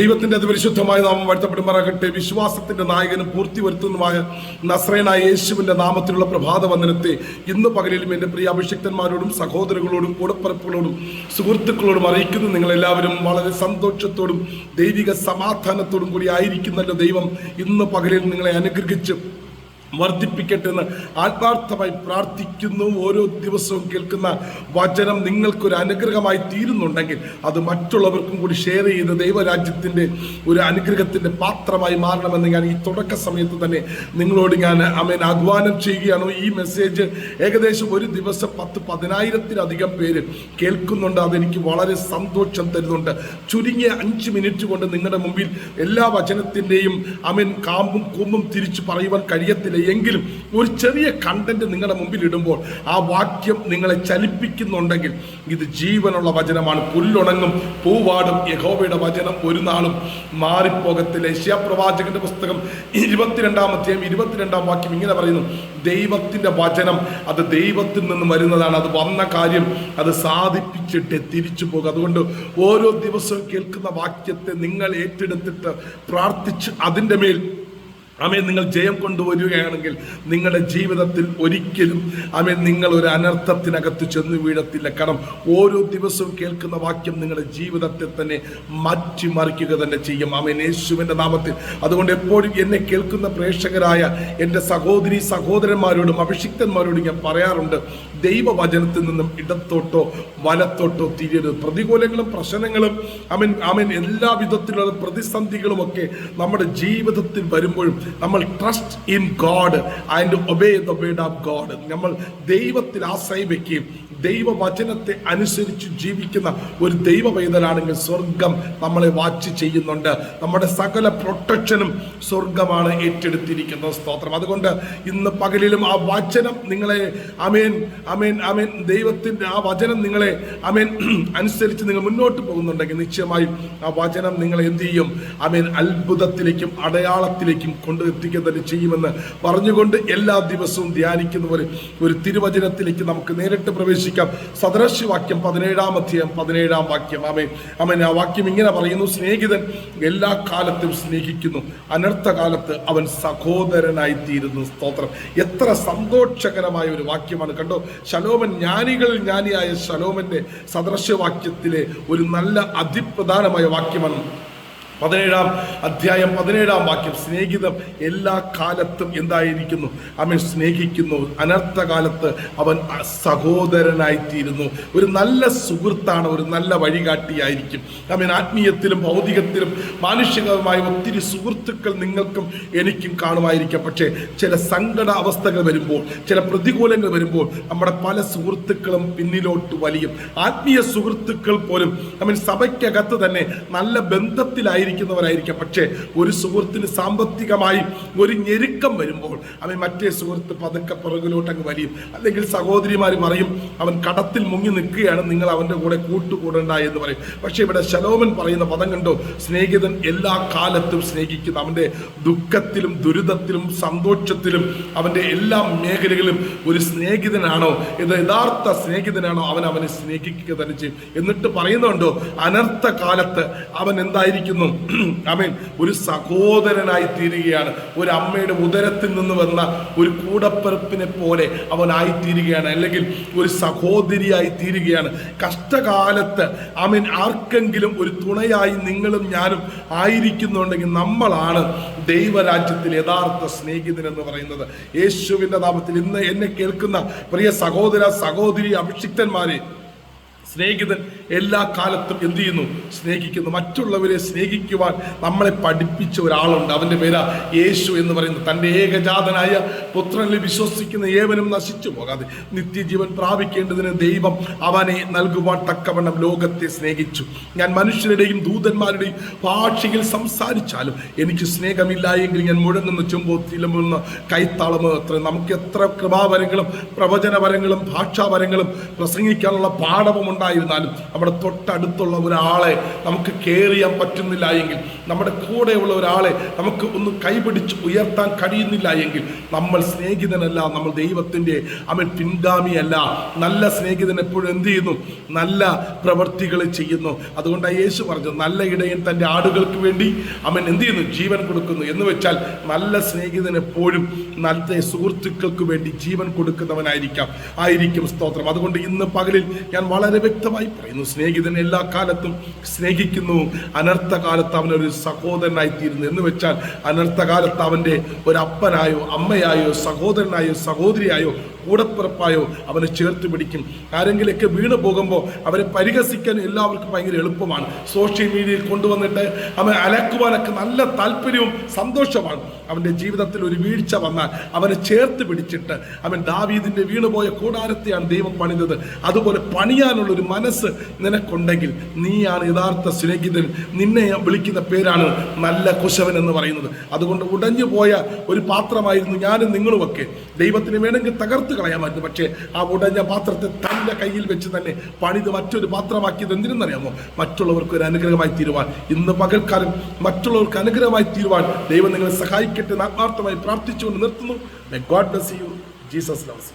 ദൈവത്തിന്റെ അതിപരിശുദ്ധമായ നാമം വാഴ്ത്തപ്പെടുമാറാകട്ടെ. വിശ്വാസത്തിന്റെ നായകനും പൂർത്തി വരുത്തുന്നതുമായ നസ്രേനായ യേശുവിന്റെ നാമത്തിലുള്ള പ്രഭാത വന്ദനത്തെ ഇന്ന് പകലിലും എന്റെ പ്രിയ അഭിഷിക്തന്മാരോടും സഹോദരങ്ങളോടും കൂടപ്പറപ്പുകളോടും സുഹൃത്തുക്കളോടും അറിയിക്കുന്നു. നിങ്ങൾ എല്ലാവരും വളരെ സന്തോഷത്തോടും ദൈവിക സമാധാനത്തോടും കൂടി ആയിരിക്കുന്നല്ലോ ദൈവം. ഇന്ന് പകലിൽ നിങ്ങളെ അനുഗ്രഹിച്ച് വർദ്ധിപ്പിക്കട്ടെ എന്ന് ആത്മാർത്ഥമായി പ്രാർത്ഥിക്കുന്നു. ഓരോ ദിവസവും കേൾക്കുന്ന വചനം നിങ്ങൾക്കൊരു അനുഗ്രഹമായി തീരുന്നുണ്ടെങ്കിൽ അത് മറ്റുള്ളവർക്കും കൂടി ഷെയർ ചെയ്ത് ദൈവരാജ്യത്തിന്റെ ഒരു അനുഗ്രഹത്തിന്റെ പാത്രമായി മാറണമെന്ന് ഞാൻ ഈ തുടക്ക സമയത്ത് തന്നെ നിങ്ങളോട് ഞാൻ അമേൻ ആഹ്വാനം ചെയ്യുകയാണ്. ഈ മെസ്സേജ് ഏകദേശം ഒരു ദിവസം പത്ത് പതിനായിരത്തിലധികം പേര് കേൾക്കുന്നുണ്ട്. അതെനിക്ക് വളരെ സന്തോഷം തരുന്നുണ്ട്. ചുരുങ്ങിയ അഞ്ച് മിനിറ്റ് കൊണ്ട് നിങ്ങളുടെ മുമ്പിൽ എല്ലാ വചനത്തിന്റെയും അമേൻ കാമ്പും കൂമ്പും തിരിച്ചു പറയുവാൻ കഴിയത്തില്ല. എങ്കിലും ഒരു ചെറിയ കണ്ടന്റ് നിങ്ങളുടെ മുമ്പിൽ ഇടുമ്പോൾ ആ വാക്യം നിങ്ങളെ ചലിപ്പിക്കുന്നുണ്ടെങ്കിൽ ഇത് ജീവനുള്ള വചനമാണ്. പുല്ലുണങ്ങും പൂവാടും യഹോവയുടെ വചനം ഒരു നാളും മാറിപ്പോകത്തില്ല. ഏഷ്യാപ്രവാചകന്റെ പുസ്തകം ഇരുപത്തിരണ്ടാമത്തെയും ഇരുപത്തിരണ്ടാം വാക്യം ഇങ്ങനെ പറയുന്നു. ദൈവത്തിന്റെ വചനം അത് ദൈവത്തിൽ നിന്ന് വരുന്നതാണ്. അത് വന്ന കാര്യം അത് സാധിപ്പിച്ചിട്ട് തിരിച്ചു പോകും. അതുകൊണ്ട് ഓരോ ദിവസവും കേൾക്കുന്ന വാക്യത്തെ നിങ്ങൾ ഏറ്റെടുത്തിട്ട് പ്രാർത്ഥിച്ച് അതിന്റെ മേൽ അമേൻ നിങ്ങൾ ജയം കൊണ്ടുവരികയാണെങ്കിൽ നിങ്ങളുടെ ജീവിതത്തിൽ ഒരിക്കലും ആമേ നിങ്ങൾ ഒരു അനർത്ഥത്തിനകത്ത് ചെന്ന് വീഴത്തില്ല. കാരണം ഓരോ ദിവസവും കേൾക്കുന്ന വാക്യം നിങ്ങളുടെ ജീവിതത്തെ തന്നെ മാറ്റിമറിക്കുക തന്നെ ചെയ്യും. അമേൻ യേശുവിന്റെ നാമത്തിൽ. അതുകൊണ്ട് എപ്പോഴും എന്നെ കേൾക്കുന്ന പ്രേക്ഷകരായ എന്റെ സഹോദരി സഹോദരന്മാരോടും അഭിഷിക്തന്മാരോടും ഞാൻ പറയാറുണ്ട് ദൈവവചനത്തിൽ നിന്നും ഇടത്തോട്ടോ വലത്തോട്ടോ തിരിയരുത്. പ്രതികൂലങ്ങളും പ്രശ്നങ്ങളും അമൻ അമൻ എല്ലാ വിധത്തിലുള്ള പ്രതിസന്ധികളും ഒക്കെ നമ്മുടെ ജീവിതത്തിൽ വരുമ്പോഴും നമ്മൾ trust in God and obey the word of God നമ്മൾ ദൈവത്തിൽ ആശ്രയം വയ്ക്കുകയും ദൈവവചനത്തെ അനുസരിച്ച് ജീവിക്കുന്ന ഒരു ദൈവവേദനാണെങ്കിൽ സ്വർഗം നമ്മളെ വാച്ച് ചെയ്യുന്നുണ്ട്. നമ്മുടെ സകല പ്രൊട്ടക്ഷനും സ്വർഗമാണ് ഏറ്റെടുത്തിരിക്കുന്നത്. സ്തോത്രം. അതുകൊണ്ട് ഇന്ന് പകലിലും ആ വചനം നിങ്ങളെ അമേൻ അമേൻ അമേൻ. ദൈവത്തിന്റെ ആ വചനം നിങ്ങളെ അമേൻ അനുസരിച്ച് നിങ്ങൾ മുന്നോട്ട് പോകുന്നുണ്ടെങ്കിൽ നിശ്ചയമായും ആ വചനം നിങ്ങളെ എന്ത് ചെയ്യും? അമേൻ അത്ഭുതത്തിലേക്കും അടയാളത്തിലേക്കും കൊണ്ടെത്തിക്കുക തന്നെ ചെയ്യുമെന്ന് പറഞ്ഞുകൊണ്ട് എല്ലാ ദിവസവും ധ്യാനിക്കുന്ന പോലെ ഒരു തിരുവചനത്തിലേക്ക് നമുക്ക് നേരിട്ട് പ്രവേശിക്കാം. സദൃശ്യവാക്യം പതിനേഴാം അധ്യായം പതിനേഴാം വാക്യം. ആമേൻ അമേൻ. ആ വാക്യം ഇങ്ങനെ പറയുന്നു സ്നേഹിതൻ എല്ലാ കാലത്തും സ്നേഹിക്കുന്നു. അനർത്ഥ കാലത്ത് അവൻ സഹോദരനായി തീരുന്നു സ്തോത്രം. എത്ര സന്തോഷകരമായ ഒരു വാക്യമാണ്. കണ്ടോ ശലോമൻ ജ്ഞാനികൾ ജ്ഞാനിയായ ശലോമന്റെ സദൃശ്യവാക്യത്തിലെ ഒരു നല്ല അതിപ്രധാനമായ വാക്യമാണ് പതിനേഴാം അധ്യായം പതിനേഴാം വാക്യം. സ്നേഹിതം എല്ലാ കാലത്തും എന്തായിരിക്കുന്നു? അവൻ സ്നേഹിക്കുന്നു. അനർത്ഥ കാലത്ത് അവൻ സഹോദരനായിത്തീരുന്നു. ഒരു നല്ല സുഹൃത്താണ് ഒരു നല്ല വഴികാട്ടിയായിരിക്കും. അവൻ ആത്മീയത്തിലും ഭൗതികത്തിലും മാനുഷികമായ ഒത്തിരി സുഹൃത്തുക്കൾ നിങ്ങൾക്കും എനിക്കും കാണുമായിരിക്കാം. പക്ഷേ ചില സങ്കട അവസ്ഥകൾ വരുമ്പോൾ ചില പ്രതികൂലങ്ങൾ വരുമ്പോൾ നമ്മുടെ പല സുഹൃത്തുക്കളും പിന്നിലോട്ട് വലിയും. ആത്മീയ സുഹൃത്തുക്കൾ പോലും അവൻ സഭയ്ക്കകത്ത് തന്നെ നല്ല ബന്ധത്തിലായിരിക്കുന്നവരായിരിക്കാം പക്ഷേ ഒരു സുഹൃത്തിന് സാമ്പത്തികമായി ഒരു ഞെരുക്കം വരുമ്പോൾ അവൻ മറ്റേ സുഹൃത്ത് പതുക്കെ പുറകിലോട്ട് അങ്ങ് വലിയും. അല്ലെങ്കിൽ സഹോദരിമാർ പറയും അവൻ കടത്തിൽ മുങ്ങി നിൽക്കുകയാണ് നിങ്ങൾ അവന്റെ കൂടെ കൂട്ടുകൂടണ്ട എന്ന് പറയും. പക്ഷേ ഇവിടെ ശലോമൻ പറയുന്ന പദം കണ്ടോ? സ്നേഹിതൻ എല്ലാ കാലത്തും സ്നേഹിക്കുന്നു അവന്റെ ദുഃഖത്തിലും ദുരിതത്തിലും സന്തോഷത്തിലും അവന്റെ എല്ലാ മേഖലകളിലും ഒരു സ്നേഹിതനാണോ? ഇത് യഥാർത്ഥ സ്നേഹിതനാണോ? അവൻ അവനെ സ്നേഹിക്കുക തന്നെ ചെയ്യും. എന്നിട്ട് പറയുന്നുണ്ടോ? അനർത്ഥ കാലത്ത് അവൻ എന്തായിരിക്കുന്നു? അവൻ ഒരു സഹോദരനായി തീരുകയാണ്. ഒരു അമ്മയുടെ ഉദരത്തിൽ നിന്ന് വന്ന ഒരു കൂടപ്പിറപ്പിനെ പോലെ അവൻ ആയിത്തീരുകയാണ് അല്ലെങ്കിൽ ഒരു സഹോദരിയായി തീരുകയാണ്. കഷ്ടകാലത്ത് അമീൻ ആർക്കെങ്കിലും ഒരു തുണയായി നിങ്ങളും ഞാനും ആയിരിക്കുന്നുണ്ടെങ്കിൽ നമ്മളാണ് ദൈവരാജ്യത്തിൽ യഥാർത്ഥ സ്നേഹിതൻ എന്ന് പറയുന്നത്. യേശുവിന്റെ നാമത്തിൽ ഇന്ന് എന്നെ കേൾക്കുന്ന പ്രിയ സഹോദര സഹോദരി അഭിഷിക്തന്മാരെ സ്നേഹിതൻ എല്ലാ കാലത്തും എന്തു ചെയ്യുന്നു? സ്നേഹിക്കുന്നു. മറ്റുള്ളവരെ സ്നേഹിക്കുവാൻ നമ്മളെ പഠിപ്പിച്ച ഒരാളുണ്ട്. അവന്റെ പേരാ യേശു എന്ന് പറയുന്നത് തന്റെ ഏകജാതനായ പുത്രനിൽ വിശ്വസിക്കുന്ന ഏവനും നശിച്ചു പോകാതെ നിത്യജീവൻ പ്രാപിക്കേണ്ടതിന് ദൈവം അവനെ നൽകുവാൻ തക്കവണ്ണം ലോകത്തെ സ്നേഹിച്ചു. ഞാൻ മനുഷ്യരുടെയും ദൂതന്മാരുടെയും ഭാഷയിൽ സംസാരിച്ചാലും എനിക്ക് സ്നേഹമില്ല എങ്കിൽ ഞാൻ മുഴങ്ങുന്ന ചുമ്പോ തിലമുന്ന കൈത്താളമോ അത്ര. നമുക്ക് എത്ര കൃപാവരങ്ങളും പ്രവചനവരങ്ങളും ഭാഷാവരങ്ങളും പ്രസംഗിക്കാനുള്ള പാഠവും ഉണ്ടായിരുന്നാലും നമ്മുടെ തൊട്ടടുത്തുള്ള ഒരാളെ നമുക്ക് കെയർ ചെയ്യാൻ പറ്റുന്നില്ല എങ്കിൽ നമ്മുടെ കൂടെയുള്ള ഒരാളെ നമുക്ക് ഒന്ന് കൈപിടിച്ച് ഉയർത്താൻ കഴിയുന്നില്ല എങ്കിൽ നമ്മൾ സ്നേഹിതനല്ല നമ്മൾ ദൈവത്തിന്റെ അവൻ പിൻഗാമിയല്ല. നല്ല സ്നേഹിതൻ എപ്പോഴും എന്ത് ചെയ്യുന്നു? നല്ല പ്രവൃത്തികൾ ചെയ്യുന്നു. അതുകൊണ്ടാണ് യേശു പറഞ്ഞു നല്ല ഇടയൻ തന്റെ ആടുകൾക്ക് വേണ്ടി അവൻ എന്ത് ചെയ്യുന്നു? ജീവൻ കൊടുക്കുന്നു. എന്ന് വെച്ചാൽ നല്ല സ്നേഹിതൻ എപ്പോഴും നല്ല സുഹൃത്തുക്കൾക്ക് വേണ്ടി ജീവൻ കൊടുക്കുന്നവനായിരിക്കാം. ആയിരിക്കും സ്തോത്രം. അതുകൊണ്ട് ഇന്ന് പകലിൽ ഞാൻ വളരെ വ്യക്തമായി പറയുന്നു. സ്നേഹിതൻ എല്ലാ കാലത്തും സ്നേഹിക്കുന്നു. അനർത്ഥ കാലത്ത് അവനൊരു സഹോദരനായി തീരുന്നു എന്ന് വെച്ചാൽ അനർത്ഥ കാലത്ത് അവന്റെ ഒരു അപ്പനായോ അമ്മയായോ സഹോദരനായോ സഹോദരിയായോ കൂടപ്പിറപ്പായോ അവനെ ചേർത്ത് പിടിക്കും. ആരെങ്കിലൊക്കെ വീണ് പോകുമ്പോൾ അവരെ പരിഹസിക്കാൻ എല്ലാവർക്കും ഭയങ്കര എളുപ്പമാണ്. സോഷ്യൽ മീഡിയയിൽ കൊണ്ടുവന്നിട്ട് അവൻ അലക്കുവാനൊക്കെ നല്ല താല്പര്യവും സന്തോഷമാണ്. അവന്റെ ജീവിതത്തിൽ ഒരു വീഴ്ച വന്നാൽ അവനെ ചേർത്ത് പിടിച്ചിട്ട് അവൻ ദാവീദിന്റെ വീണുപോയ കൂടാരത്തെയാണ് ദൈവം പണിതത്. അതുപോലെ പണിയാനുള്ളൊരു മനസ്സ് നിനക്കുണ്ടെങ്കിൽ നീയാണ് യഥാർത്ഥ സ്നേഹിതൻ. നിന്നെ വിളിക്കുന്ന പേരാണ് നല്ല കുശവൻ എന്ന് പറയുന്നത്. അതുകൊണ്ട് ഉടഞ്ഞു പോയ ഒരു പാത്രമായിരുന്നു ഞാനും നിങ്ങളുമൊക്കെ. ദൈവത്തിന് വേണമെങ്കിൽ തകർത്ത് കളയാമായിരുന്നു പക്ഷേ ആ ഉടഞ്ഞ പാത്രത്തെ തന്റെ കയ്യിൽ വെച്ച് തന്നെ പണിത് മറ്റൊരു പാത്രമാക്കിയത് എന്തിനെന്നറിയാമോ? മറ്റുള്ളവർക്ക് ഒരു അനുഗ്രഹമായി തീരുവാൻ. ഇന്ന് പകൽക്കാലം മറ്റുള്ളവർക്ക് അനുഗ്രഹമായി തീരുവാൻ ദൈവം നിങ്ങളെ സഹായിക്കട്ടെ ആത്മാർത്ഥമായി പ്രാർത്ഥിച്ചുകൊണ്ട് നിർത്തുന്നു. God bless you Jesus loves